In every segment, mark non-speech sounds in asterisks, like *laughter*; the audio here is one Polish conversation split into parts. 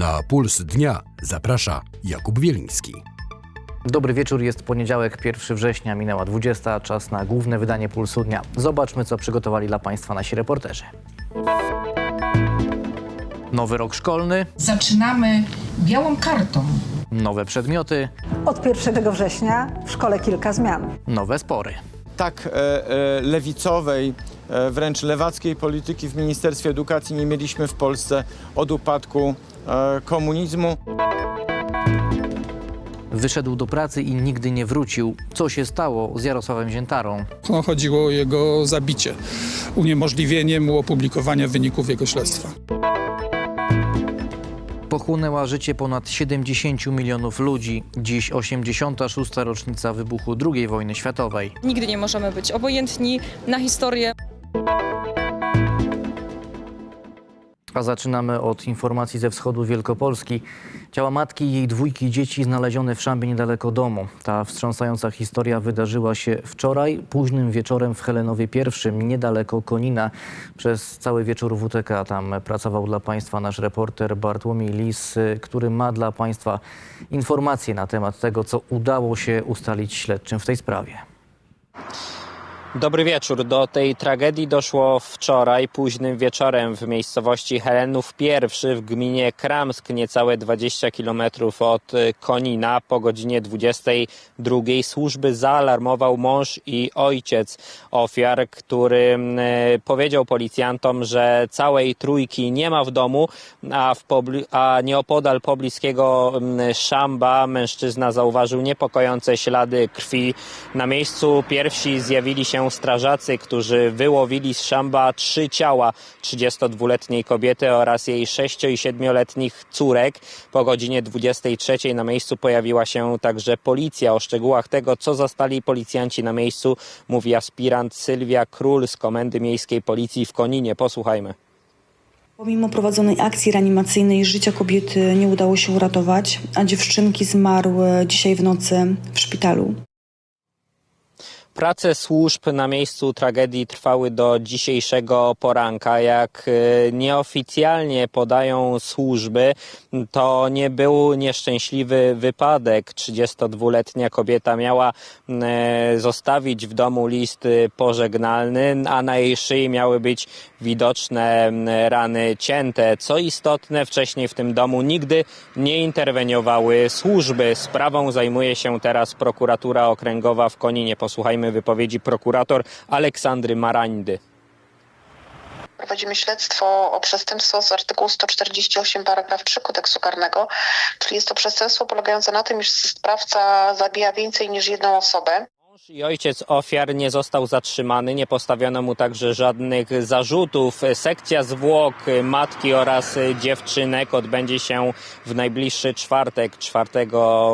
Na puls dnia zaprasza Jakub Wieliński. Dobry wieczór, jest poniedziałek, 1 września, minęła 20, czas na główne wydanie Pulsu Dnia. Zobaczmy, co przygotowali dla Państwa nasi reporterzy. Nowy rok szkolny, Zaczynamy białą kartą. nowe przedmioty, Od 1 września w szkole kilka zmian. nowe spory. tak e, e, lewicowej, wręcz lewackiej polityki w Ministerstwie Edukacji nie mieliśmy w Polsce od upadku e, komunizmu. Wyszedł do pracy i nigdy nie wrócił. Co się stało z Jarosławem Ziętarą? No, chodziło o jego zabicie, uniemożliwienie mu opublikowania wyników jego śledztwa. Pochłonęła życie ponad 70 milionów ludzi. Dziś 86. rocznica wybuchu II wojny światowej. Nigdy nie możemy być obojętni na historię. A zaczynamy od informacji ze wschodu Wielkopolski. Ciała matki i jej dwójki dzieci znalezione w szambie niedaleko domu. Ta wstrząsająca historia wydarzyła się wczoraj, późnym wieczorem w Helenowie I, niedaleko Konina. Przez cały wieczór WTK tam pracował dla Państwa nasz reporter Bartłomiej Lis, który ma dla Państwa informacje na temat tego, co udało się ustalić śledczym w tej sprawie. Dobry wieczór. Do tej tragedii doszło wczoraj późnym wieczorem w miejscowości Helenów I w gminie Kramsk, niecałe 20 km od y, Konina. Po godzinie 22 służby zaalarmował mąż i ojciec ofiar, który y, powiedział policjantom, że całej trójki nie ma w domu, a, w pobli- a nieopodal pobliskiego szamba mężczyzna zauważył niepokojące ślady krwi. Na miejscu pierwsi zjawili się strażacy, którzy wyłowili z szamba trzy ciała 32-letniej kobiety oraz jej 6 i 7-letnich córek. Po godzinie 23 na miejscu pojawiła się także policja. O szczegółach tego, co zastali policjanci na miejscu, mówi aspirant Sylwia Król z Komendy Miejskiej Policji w Koninie. Posłuchajmy. Pomimo prowadzonej akcji reanimacyjnej życia kobiety nie udało się uratować, a dziewczynki zmarły dzisiaj w nocy w szpitalu. Prace służb na miejscu tragedii trwały do dzisiejszego poranka. Jak e, nieoficjalnie podają służby, to nie był nieszczęśliwy wypadek. 32-letnia kobieta miała e, zostawić w domu list pożegnalny, a na jej szyi miały być widoczne rany cięte. Co istotne, wcześniej w tym domu nigdy nie interweniowały służby. Sprawą zajmuje się teraz prokuratura okręgowa w Koninie. Posłuchajmy wypowiedzi prokurator Aleksandry Marańdy. Prowadzimy śledztwo o przestępstwo z artykułu 148 paragraf 3 kodeksu karnego, czyli jest to przestępstwo polegające na tym, iż sprawca zabija więcej niż jedną osobę. Mąż ojciec ofiar nie został zatrzymany, nie postawiono mu także żadnych zarzutów. Sekcja zwłok matki oraz dziewczynek odbędzie się w najbliższy czwartek, 4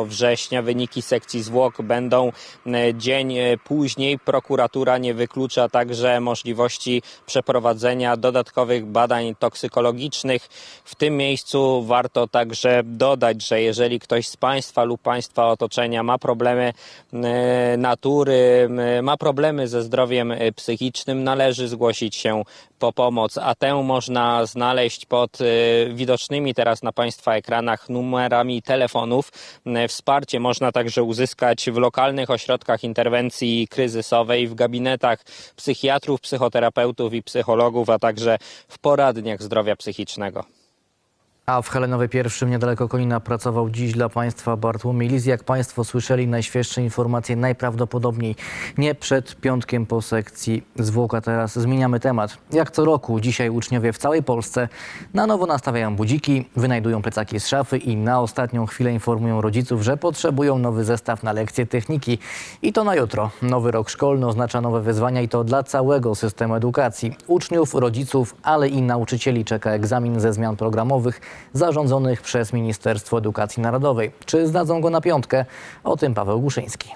września. Wyniki sekcji zwłok będą e, dzień później. Prokuratura nie wyklucza także możliwości przeprowadzenia dodatkowych badań toksykologicznych. W tym miejscu warto także dodać, że jeżeli ktoś z Państwa lub Państwa otoczenia ma problemy e, natury, m, ma problemy ze zdrowiem e, psychicznym, należy zgłosić się po pomoc, a tę można znaleźć pod e, widocznymi teraz na Państwa ekranach numerami telefonów. E, Wsparcie można także uzyskać w lokalnych ośrodkach interwencji kryzysowej, w gabinetach psychiatrów, psychoterapeutów i psychologów, a także w poradniach zdrowia psychicznego. A w Helenowie I niedaleko Konina pracował dziś dla Państwa Bartłomiej Lis. Jak Państwo słyszeli, najświeższe informacje najprawdopodobniej nie przed piątkiem po sekcji zwłok. A teraz zmieniamy temat. Jak co roku, dzisiaj uczniowie w całej Polsce na nowo nastawiają budziki, wynajdują plecaki z szafy i na ostatnią chwilę informują rodziców, że potrzebują nowy zestaw na lekcje techniki. I to na jutro. Nowy rok szkolny oznacza nowe wyzwania i to dla całego systemu edukacji. Uczniów, rodziców, ale i nauczycieli czeka egzamin ze zmian programowych zarządzonych przez Ministerstwo Edukacji Narodowej. Czy zdadzą go na piątkę? O tym Paweł Głuszyński.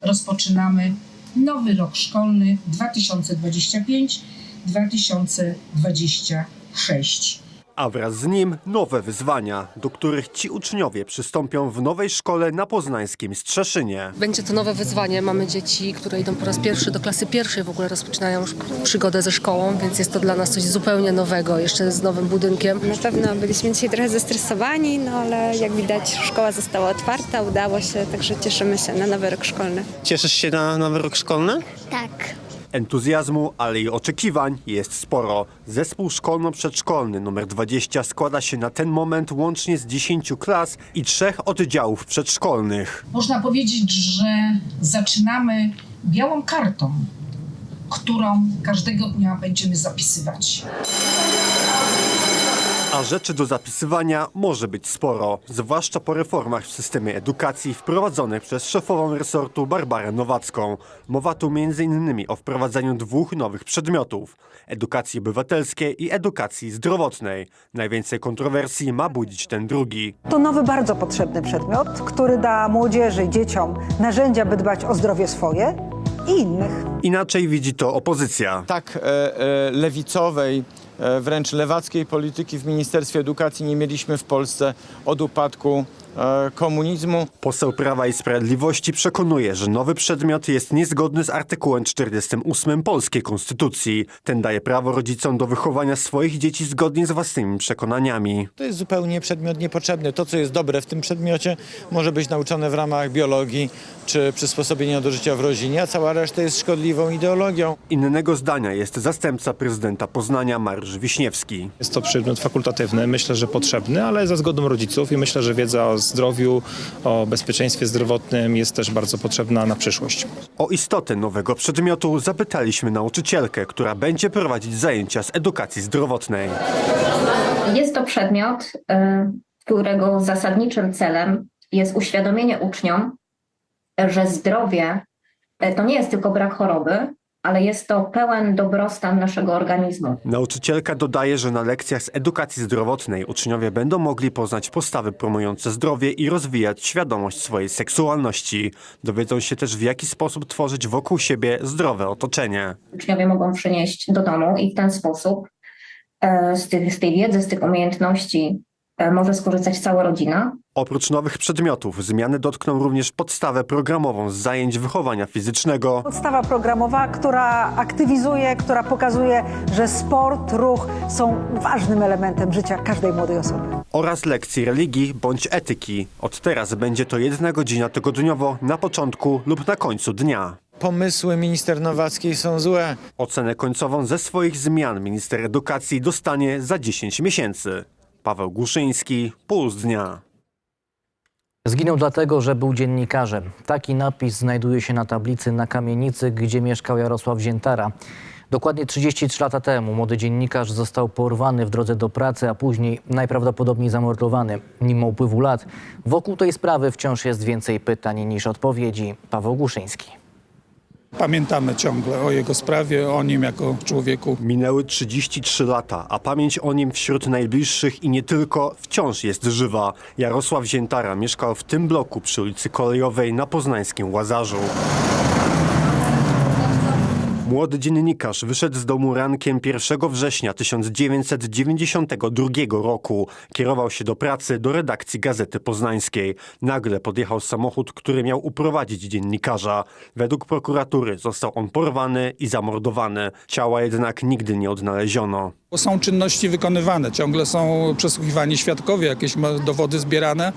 Rozpoczynamy nowy rok szkolny 2025-2026. A wraz z nim nowe wyzwania, do których ci uczniowie przystąpią w nowej szkole na poznańskim Strzeszynie. Będzie to nowe wyzwanie. Mamy dzieci, które idą po raz pierwszy do klasy pierwszej, w ogóle rozpoczynają już przygodę ze szkołą, więc jest to dla nas coś zupełnie nowego, jeszcze z nowym budynkiem. Na pewno byliśmy dzisiaj trochę zestresowani, no ale jak widać szkoła została otwarta, udało się, także cieszymy się na nowy rok szkolny. Cieszysz się na nowy rok szkolny? Tak. Entuzjazmu, ale i oczekiwań jest sporo. Zespół szkolno-przedszkolny nr 20 składa się na ten moment łącznie z 10 klas i trzech oddziałów przedszkolnych. Można powiedzieć, że zaczynamy białą kartą, którą każdego dnia będziemy zapisywać. A rzeczy do zapisywania może być sporo, zwłaszcza po reformach w systemie edukacji wprowadzonych przez szefową resortu Barbarę Nowacką. Mowa tu m.in. o wprowadzeniu dwóch nowych przedmiotów: edukacji obywatelskiej i edukacji zdrowotnej. Najwięcej kontrowersji ma budzić ten drugi. To nowy, bardzo potrzebny przedmiot, który da młodzieży i dzieciom narzędzia, by dbać o zdrowie swoje i innych. Inaczej widzi to opozycja. Tak e, e, lewicowej, wręcz lewackiej polityki w Ministerstwie Edukacji nie mieliśmy w Polsce od upadku e, komunizmu. Poseł Prawa i Sprawiedliwości przekonuje, że nowy przedmiot jest niezgodny z artykułem 48 polskiej konstytucji. Ten daje prawo rodzicom do wychowania swoich dzieci zgodnie z własnymi przekonaniami. To jest zupełnie przedmiot niepotrzebny. To, co jest dobre w tym przedmiocie, może być nauczone w ramach biologii czy przysposobienia do życia w rodzinie, a cała reszta jest szkodliwą ideologią. Innego zdania jest zastępca prezydenta Poznania Mariusz Wiśniewski. Jest to przedmiot fakultatywny, myślę, że potrzebny, ale za zgodą rodziców i myślę, że wiedza o zdrowiu, o bezpieczeństwie zdrowotnym jest też bardzo potrzebna na przyszłość. O istotę nowego przedmiotu zapytaliśmy nauczycielkę, która będzie prowadzić zajęcia z edukacji zdrowotnej. Jest to przedmiot, y, którego zasadniczym celem jest uświadomienie uczniom, że zdrowie y, to nie jest tylko brak choroby, ale jest to pełen dobrostan naszego organizmu. Nauczycielka dodaje, że na lekcjach z edukacji zdrowotnej uczniowie będą mogli poznać postawy promujące zdrowie i rozwijać świadomość swojej seksualności. Dowiedzą się też w jaki sposób tworzyć wokół siebie zdrowe otoczenie. Uczniowie mogą przynieść do domu i w ten sposób e, z, tych, z tej wiedzy, z tych umiejętności może skorzystać cała rodzina. Oprócz nowych przedmiotów zmiany dotkną również podstawę programową z zajęć wychowania fizycznego Podstawa programowa, która aktywizuje, która pokazuje, że sport, ruch są ważnym elementem życia każdej młodej osoby. oraz lekcji religii bądź etyki. Od teraz będzie to jedna godzina tygodniowo na początku lub na końcu dnia. Pomysły minister Nowackiej są złe. Ocenę końcową ze swoich zmian minister edukacji dostanie za 10 miesięcy. Paweł Głuszyński, Puls Dnia. Zginął dlatego, że był dziennikarzem. Taki napis znajduje się na tablicy na kamienicy, gdzie mieszkał Jarosław Ziętara. Dokładnie 33 lata temu młody dziennikarz został porwany w drodze do pracy, a później najprawdopodobniej zamordowany. Mimo upływu lat wokół tej sprawy wciąż jest więcej pytań niż odpowiedzi. Paweł Głuszyński. Pamiętamy ciągle o jego sprawie, o nim jako człowieku. Minęły 33 lata, a pamięć o nim wśród najbliższych i nie tylko wciąż jest żywa. Jarosław Ziętara mieszkał w tym bloku przy ulicy Kolejowej na poznańskim Łazarzu. Młody dziennikarz wyszedł z domu rankiem 1 września 1992 roku. Kierował się do pracy do redakcji Gazety Poznańskiej. Nagle podjechał samochód, który miał uprowadzić dziennikarza. Według prokuratury został on porwany i zamordowany. Ciała jednak nigdy nie odnaleziono. Są czynności wykonywane, ciągle są przesłuchiwani świadkowie, jakieś dowody zbierane,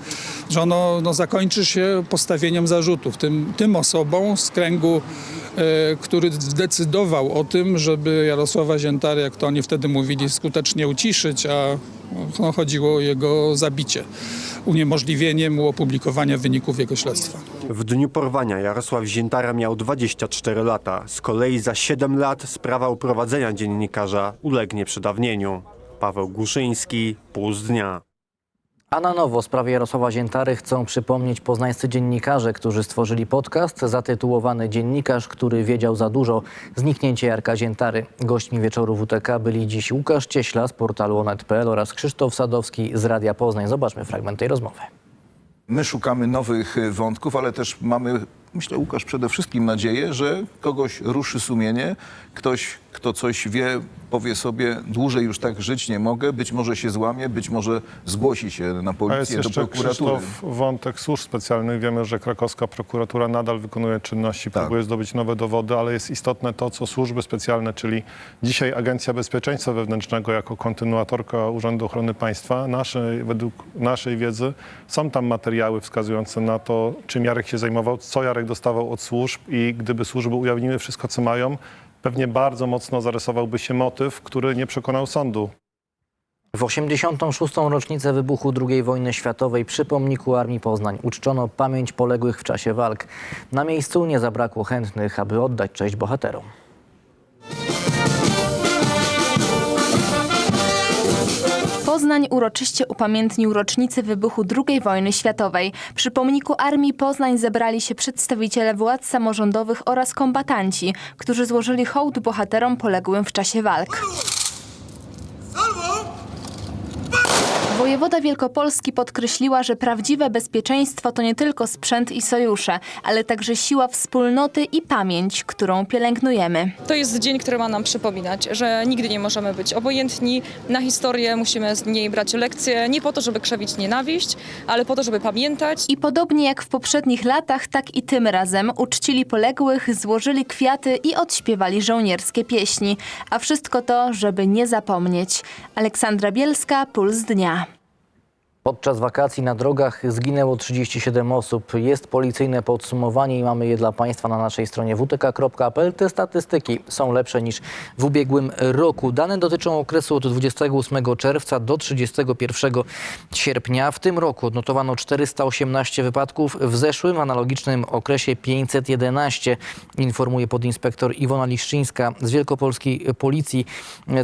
że ono no, zakończy się postawieniem zarzutów tym, tym osobom z kręgu, który zdecydował o tym, żeby Jarosława Ziętary, jak to oni wtedy mówili, skutecznie uciszyć, a no, chodziło o jego zabicie, uniemożliwienie mu opublikowania wyników jego śledztwa. W dniu porwania Jarosław Ziętara miał 24 lata. Z kolei za 7 lat sprawa uprowadzenia dziennikarza ulegnie przedawnieniu. Paweł Głuszyński, Puls Dnia. A na nowo w sprawie Jarosława Ziętary chcą przypomnieć poznańscy dziennikarze, którzy stworzyli podcast zatytułowany Dziennikarz, który wiedział za dużo. Zniknięcie Jarka Ziętary. Gośćmi wieczoru WTK byli dziś Łukasz Cieśla z portalu onet.pl oraz Krzysztof Sadowski z Radia Poznań. Zobaczmy fragment tej rozmowy. My szukamy nowych wątków, ale też mamy, myślę, Łukasz, przede wszystkim nadzieję, że kogoś ruszy sumienie, ktoś kto coś wie, powie sobie, dłużej już tak żyć nie mogę, być może się złamie, być może zgłosi się na A jest policję, do jeszcze prokuratury. Krzysztof wątek służb specjalnych. Wiemy, że krakowska prokuratura nadal wykonuje czynności, Tak. próbuje zdobyć nowe dowody, ale jest istotne to, co służby specjalne, czyli dzisiaj Agencja Bezpieczeństwa Wewnętrznego jako kontynuatorka Urzędu Ochrony Państwa, naszej, według naszej wiedzy są tam materiały wskazujące na to, czym Jarek się zajmował, co Jarek dostawał od służb i gdyby służby ujawniły wszystko, co mają, pewnie bardzo mocno zarysowałby się motyw, który nie przekonał sądu. W 86. rocznicę wybuchu II wojny światowej przy pomniku Armii Poznań uczczono pamięć poległych w czasie walk. Na miejscu nie zabrakło chętnych, aby oddać cześć bohaterom. Poznań uroczyście upamiętnił rocznicę wybuchu II wojny światowej. Przy pomniku Armii Poznań zebrali się przedstawiciele władz samorządowych oraz kombatanci, którzy złożyli hołd bohaterom poległym w czasie walk. Wojewoda Wielkopolski podkreśliła, że prawdziwe bezpieczeństwo to nie tylko sprzęt i sojusze, ale także siła wspólnoty i pamięć, którą pielęgnujemy. To jest dzień, który ma nam przypominać, że nigdy nie możemy być obojętni na historię, musimy z niej brać lekcje, nie po to, żeby krzewić nienawiść, ale po to, żeby pamiętać. I podobnie jak w poprzednich latach, tak i tym razem uczcili poległych, złożyli kwiaty i odśpiewali żołnierskie pieśni. A wszystko to, żeby nie zapomnieć. Aleksandra Bielska, Puls Dnia. Podczas wakacji na drogach zginęło 37 osób. Jest policyjne podsumowanie i mamy je dla Państwa na naszej stronie wtk.pl. Te statystyki są lepsze niż w ubiegłym roku. Dane dotyczą okresu od 28 czerwca do 31 sierpnia. W tym roku odnotowano 418 wypadków, w zeszłym analogicznym okresie 511, informuje podinspektor Iwona Liszczyńska z Wielkopolskiej Policji.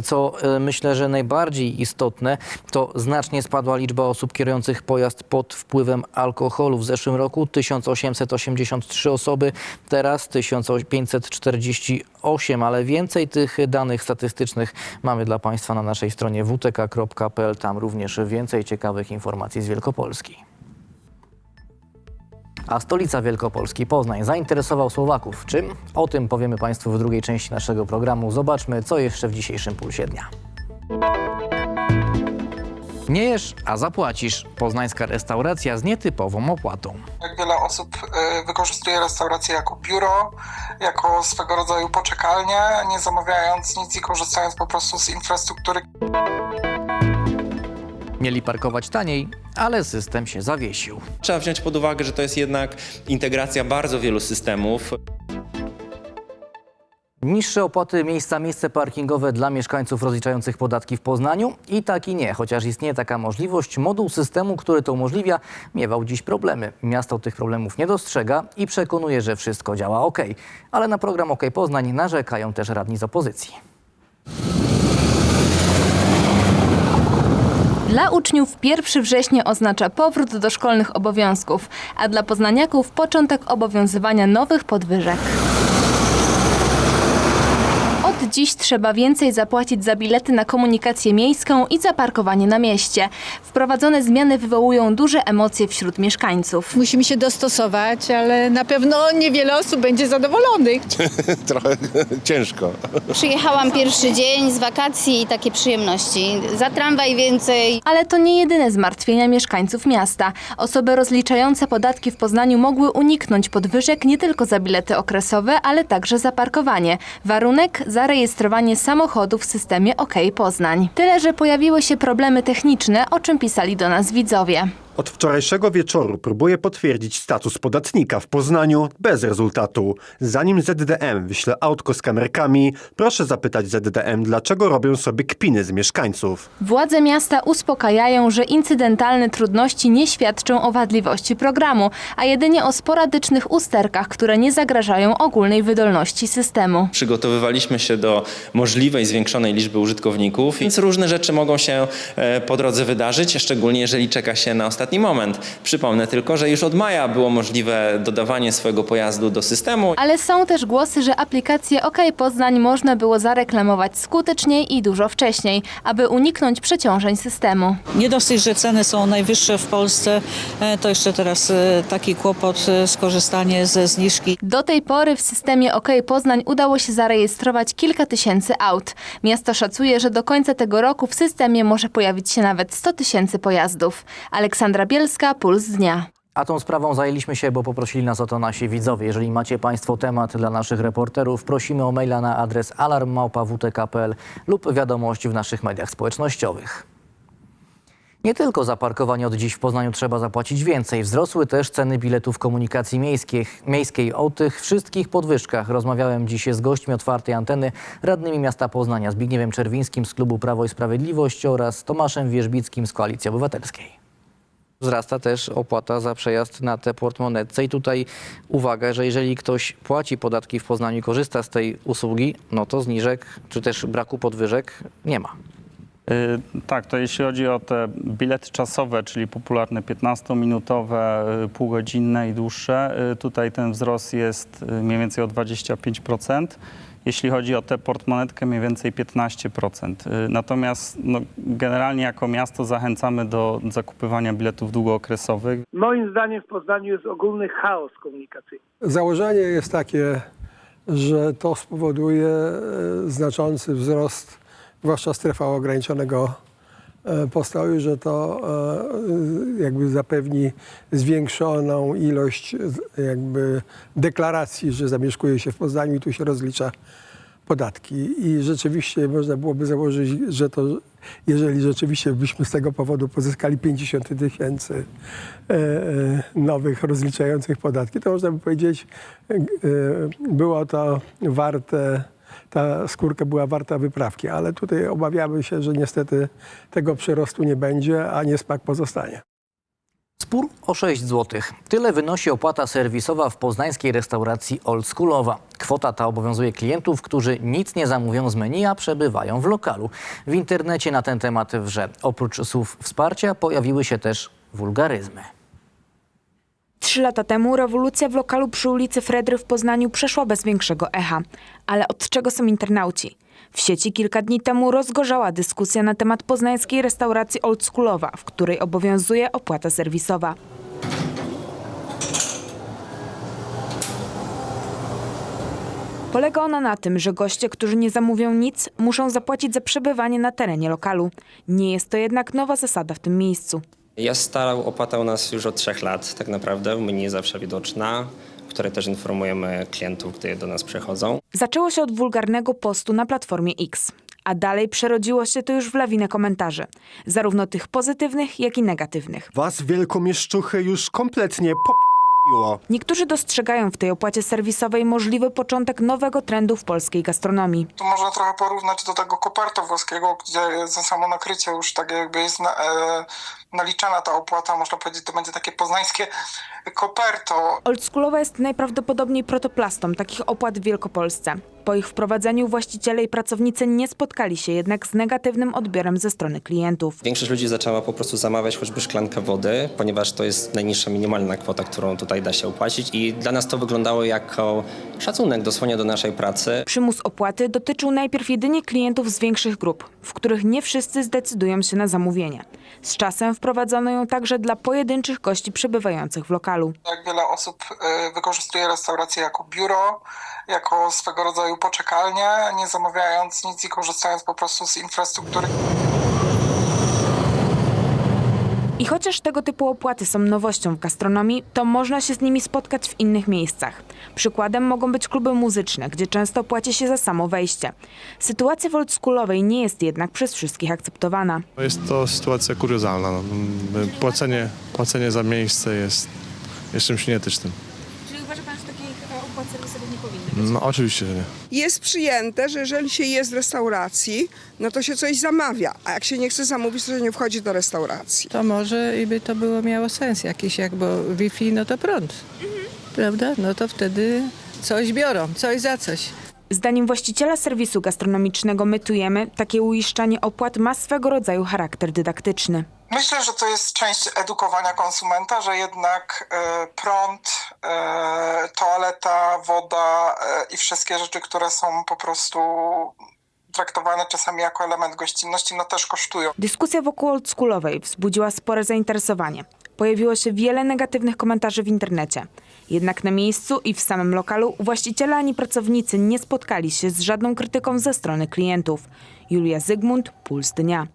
Co e, myślę, że najbardziej istotne, to znacznie spadła liczba osób kierujących pojazd pod wpływem alkoholu. W zeszłym roku 1883 osoby, teraz 1548, ale więcej tych danych statystycznych mamy dla Państwa na naszej stronie wtk.pl. Tam również więcej ciekawych informacji z Wielkopolski. A stolica Wielkopolski, Poznań, zainteresował Słowaków. Czym? O tym powiemy Państwu w drugiej części naszego programu. Zobaczmy, co jeszcze w dzisiejszym Pulsie Dnia. Nie jesz, a zapłacisz. Poznańska restauracja z nietypową opłatą. Jak wiele osób y, wykorzystuje restaurację jako biuro, jako swego rodzaju poczekalnię, nie zamawiając nic i korzystając po prostu z infrastruktury. Mieli parkować taniej, ale system się zawiesił. Trzeba wziąć pod uwagę, że to jest jednak integracja bardzo wielu systemów. Niższe opłaty miejsca miejsce parkingowe dla mieszkańców rozliczających podatki w Poznaniu? I tak i nie, chociaż istnieje taka możliwość. Moduł systemu, który to umożliwia, miewał dziś problemy. Miasto tych problemów nie dostrzega i przekonuje, że wszystko działa ok. Ale na program OK Poznań narzekają też radni z opozycji. Dla uczniów 1 września oznacza powrót do szkolnych obowiązków, a dla poznaniaków początek obowiązywania nowych podwyżek. Dziś trzeba więcej zapłacić za bilety na komunikację miejską i za parkowanie na mieście. Wprowadzone zmiany wywołują duże emocje wśród mieszkańców. Musimy się dostosować, ale na pewno niewiele osób będzie zadowolonych. *laughs* Trochę ciężko. Przyjechałam pierwszy dzień z wakacji i takie przyjemności. Za tramwaj więcej. Ale to nie jedyne zmartwienia mieszkańców miasta. Osoby rozliczające podatki w Poznaniu mogły uniknąć podwyżek nie tylko za bilety okresowe, ale także za parkowanie. Warunek zarejestrowanie samochodu w systemie OK Poznań. Tyle, że pojawiły się problemy techniczne, o czym pisali do nas widzowie. Od wczorajszego wieczoru próbuję potwierdzić status podatnika w Poznaniu bez rezultatu. Zanim ZDM wyśle autko z kamerkami, proszę zapytać ZDM, dlaczego robią sobie kpiny z mieszkańców. Władze miasta uspokajają, że incydentalne trudności nie świadczą o wadliwości programu, a jedynie o sporadycznych usterkach, które nie zagrażają ogólnej wydolności systemu. Przygotowywaliśmy się do możliwej zwiększonej liczby użytkowników, więc różne rzeczy mogą się e, po drodze wydarzyć, szczególnie jeżeli czeka się na ostatni ostatni moment. Przypomnę tylko, że już od maja było możliwe dodawanie swojego pojazdu do systemu. Ale są też głosy, że aplikację OK Poznań można było zareklamować skuteczniej i dużo wcześniej, aby uniknąć przeciążeń systemu. Nie dosyć, że ceny są najwyższe w Polsce, e, to jeszcze teraz e, taki kłopot e, skorzystanie ze zniżki. Do tej pory w systemie OK Poznań udało się zarejestrować kilka tysięcy aut. Miasto szacuje, że do końca tego roku w systemie może pojawić się nawet 100 tysięcy pojazdów. Aleksandra Bielska, Puls Dnia. A tą sprawą zajęliśmy się, bo poprosili nas o to nasi widzowie. Jeżeli macie Państwo temat dla naszych reporterów, prosimy o maila na adres alarmmałpa.wtk.pl lub wiadomość w naszych mediach społecznościowych. Nie tylko za parkowanie od dziś w Poznaniu trzeba zapłacić więcej. Wzrosły też ceny biletów komunikacji miejskiej. miejskiej. O tych wszystkich podwyżkach rozmawiałem dziś z gośćmi otwartej anteny, radnymi miasta Poznania, Zbigniewem Czerwińskim z klubu Prawo i Sprawiedliwość oraz Tomaszem Wierzbickim z Koalicji Obywatelskiej. Wzrasta też opłata za przejazd na te portmonetce i tutaj uwaga, że jeżeli ktoś płaci podatki w Poznaniu i korzysta z tej usługi, no to zniżek czy też braku podwyżek nie ma. Y, Tak, to jeśli chodzi o te bilety czasowe, czyli popularne 15-minutowe, y, półgodzinne i dłuższe, y, tutaj ten wzrost jest mniej więcej o 25%. Jeśli chodzi o tę portmonetkę, mniej więcej 15%. Y, Natomiast no, generalnie jako miasto zachęcamy do zakupywania biletów długookresowych. Moim zdaniem w Poznaniu jest ogólny chaos komunikacyjny. Założenie jest takie, że to spowoduje znaczący wzrost, zwłaszcza strefa ograniczonego e, postoju, że to e, jakby zapewni zwiększoną ilość jakby deklaracji, że zamieszkuje się w Poznaniu i tu się rozlicza podatki. I rzeczywiście można byłoby założyć, że to, jeżeli rzeczywiście byśmy z tego powodu pozyskali 50 tysięcy e, nowych rozliczających podatki, to można by powiedzieć, było to warte, ta skórka była warta wyprawki, ale tutaj obawiamy się, że niestety tego przyrostu nie będzie, a niesmak pozostanie. Spór o 6 zł. Tyle wynosi opłata serwisowa w poznańskiej restauracji Oldschoolowa. Kwota ta obowiązuje klientów, którzy nic nie zamówią z menu, a przebywają w lokalu. W internecie na ten temat wrze. Oprócz słów wsparcia pojawiły się też wulgaryzmy. Trzy lata temu rewolucja w lokalu przy ulicy Fredry w Poznaniu przeszła bez większego echa. Ale od czego są internauci? W sieci kilka dni temu rozgorzała dyskusja na temat poznańskiej restauracji oldschoolowa, w której obowiązuje opłata serwisowa. Polega ona na tym, że goście, którzy nie zamówią nic, muszą zapłacić za przebywanie na terenie lokalu. Nie jest to jednak nowa zasada w tym miejscu. Jest stara opłata u nas już od trzech lat tak naprawdę, w menu zawsze widoczna, w której też informujemy klientów, gdy do nas przychodzą. Zaczęło się od wulgarnego postu na platformie X, a dalej przerodziło się to już w lawinę komentarzy, zarówno tych pozytywnych, jak i negatywnych. Was wielkomieszczuchy już kompletnie popiło. Niektórzy dostrzegają w tej opłacie serwisowej możliwy początek nowego trendu w polskiej gastronomii. Tu można trochę porównać do tego koperta włoskiego, gdzie za samo nakrycie już tak jakby jest na, e, naliczana ta opłata, można powiedzieć, to będzie takie poznańskie koperto. Oldschoolowa jest najprawdopodobniej protoplastą takich opłat w Wielkopolsce. Po ich wprowadzeniu właściciele i pracownicy nie spotkali się jednak z negatywnym odbiorem ze strony klientów. Większość ludzi zaczęła po prostu zamawiać choćby szklankę wody, ponieważ to jest najniższa minimalna kwota, którą tutaj da się opłacić i dla nas to wyglądało jako szacunek dosłownie do naszej pracy. Przymus opłaty dotyczył najpierw jedynie klientów z większych grup, w których nie wszyscy zdecydują się na zamówienie. Z czasem wprowadzono ją także dla pojedynczych gości przebywających w lokalu. Jak wiele osób e, wykorzystuje restaurację jako biuro, jako swego rodzaju poczekalnię, nie zamawiając nic i korzystając po prostu z infrastruktury. I chociaż tego typu opłaty są nowością w gastronomii, to można się z nimi spotkać w innych miejscach. Przykładem mogą być kluby muzyczne, gdzie często płaci się za samo wejście. Sytuacja w oldschoolowej nie jest jednak przez wszystkich akceptowana. Jest to sytuacja kuriozalna. No. Płacenie, płacenie za miejsce jest, jest czymś nieetycznym. Czyli uważa pan, że takich opłat serwisowych nie powinny No oczywiście, że nie. Jest przyjęte, że jeżeli się jest w restauracji, no to się coś zamawia, a jak się nie chce zamówić, to się nie wchodzi do restauracji. To może i by to było miało sens jakiś, jak bo Wi-Fi, no to prąd, prawda? No to wtedy coś biorą, coś za coś. Zdaniem właściciela serwisu gastronomicznego Mytujemy, takie uiszczanie opłat ma swego rodzaju charakter dydaktyczny. Myślę, że to jest część edukowania konsumenta, że jednak e, prąd, e, toaleta, woda e, i wszystkie rzeczy, które są po prostu traktowane czasami jako element gościnności, no też kosztują. Dyskusja wokół oldschoolowej wzbudziła spore zainteresowanie. Pojawiło się wiele negatywnych komentarzy w internecie. Jednak na miejscu i w samym lokalu właściciele ani pracownicy nie spotkali się z żadną krytyką ze strony klientów. Julia Zygmunt, Puls Dnia.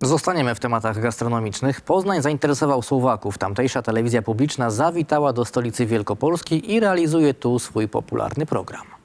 Zostaniemy w tematach gastronomicznych. Poznań zainteresował Słowaków. Tamtejsza telewizja publiczna zawitała do stolicy Wielkopolski i realizuje tu swój popularny program.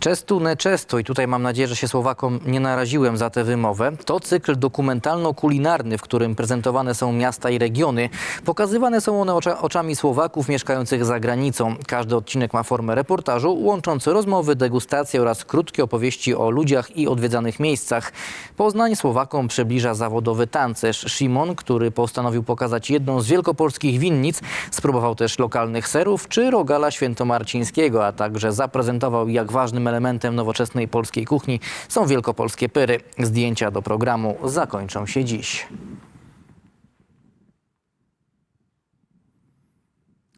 Czestu ne czestu i tutaj mam nadzieję, że się Słowakom nie naraziłem za tę wymowę. To cykl dokumentalno-kulinarny, w którym prezentowane są miasta i regiony. Pokazywane są one ocza oczami Słowaków mieszkających za granicą. Każdy odcinek ma formę reportażu, łączący rozmowy, degustacje oraz krótkie opowieści o ludziach i odwiedzanych miejscach. Poznań Słowakom przybliża zawodowy tancerz Szymon, który postanowił pokazać jedną z wielkopolskich winnic. Spróbował też lokalnych serów czy rogala świętomarcińskiego, a także zaprezentował jak ważnym elementem nowoczesnej polskiej kuchni są wielkopolskie pyry. Zdjęcia do programu zakończą się dziś.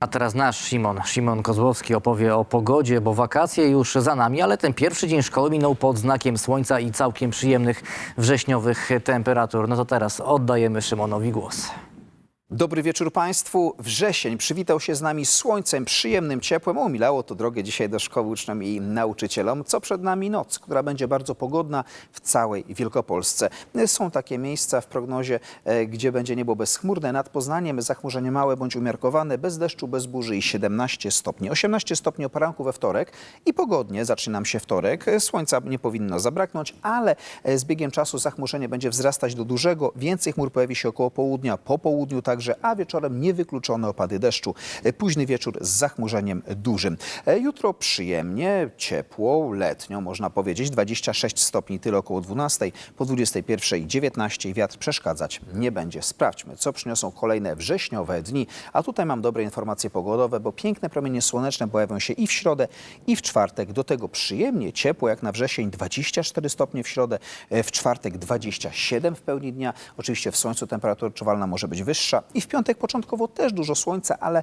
A teraz nasz Szymon, Szymon Kozłowski opowie o pogodzie, bo wakacje już za nami, ale ten pierwszy dzień szkoły minął pod znakiem słońca i całkiem przyjemnych wrześniowych temperatur. No to teraz oddajemy Szymonowi głos. Dobry wieczór Państwu. Wrzesień przywitał się z nami słońcem, przyjemnym ciepłem. Umilało to drogę dzisiaj do szkoły uczniom i nauczycielom. Co przed nami noc, która będzie bardzo pogodna w całej Wielkopolsce. Są takie miejsca w prognozie, e, gdzie będzie niebo bezchmurne. Nad Poznaniem zachmurzenie małe bądź umiarkowane, bez deszczu, bez burzy i 17 stopni. 18 stopni o poranku we wtorek i pogodnie zaczyna nam się wtorek. E, Słońca nie powinno zabraknąć, ale e, z biegiem czasu zachmurzenie będzie wzrastać do dużego. Więcej chmur pojawi się około południa, po południu także, a wieczorem niewykluczone opady deszczu. E, Późny wieczór z zachmurzeniem dużym. E, Jutro przyjemnie, ciepło, letnio można powiedzieć. 26 stopni tyle około 12, po 21 19 i wiatr przeszkadzać nie będzie. Sprawdźmy, co przyniosą kolejne wrześniowe dni. A tutaj mam dobre informacje pogodowe, bo piękne promienie słoneczne pojawią się i w środę, i w czwartek. Do tego przyjemnie ciepło, jak na wrzesień 24 stopnie w środę, e, w czwartek 27 w pełni dnia. Oczywiście w słońcu temperatura odczuwalna może być wyższa i w piątek początkowo też dużo słońca, ale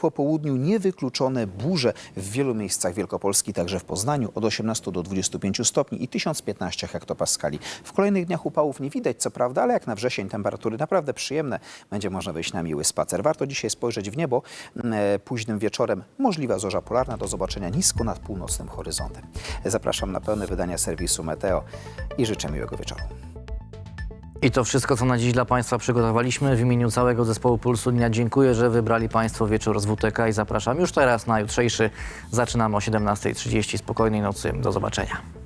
po południu niewykluczone burze w wielu miejscach Wielkopolski, także w Poznaniu od 18 do 25 stopni i 1015 hektopaskali. W kolejnych dniach upałów nie widać, co prawda, ale jak na wrzesień temperatury naprawdę przyjemne. Będzie można wyjść na miły spacer. Warto dzisiaj spojrzeć w niebo. E, Późnym wieczorem możliwa zorza polarna do zobaczenia nisko nad północnym horyzontem. Zapraszam na pełne wydania serwisu Meteo i życzę miłego wieczoru. I to wszystko, co na dziś dla Państwa przygotowaliśmy. W imieniu całego zespołu Pulsu Dnia dziękuję, że wybrali Państwo wieczór z WTK i zapraszam już teraz na jutrzejszy. Zaczynamy o 17.30. Spokojnej nocy. Do zobaczenia.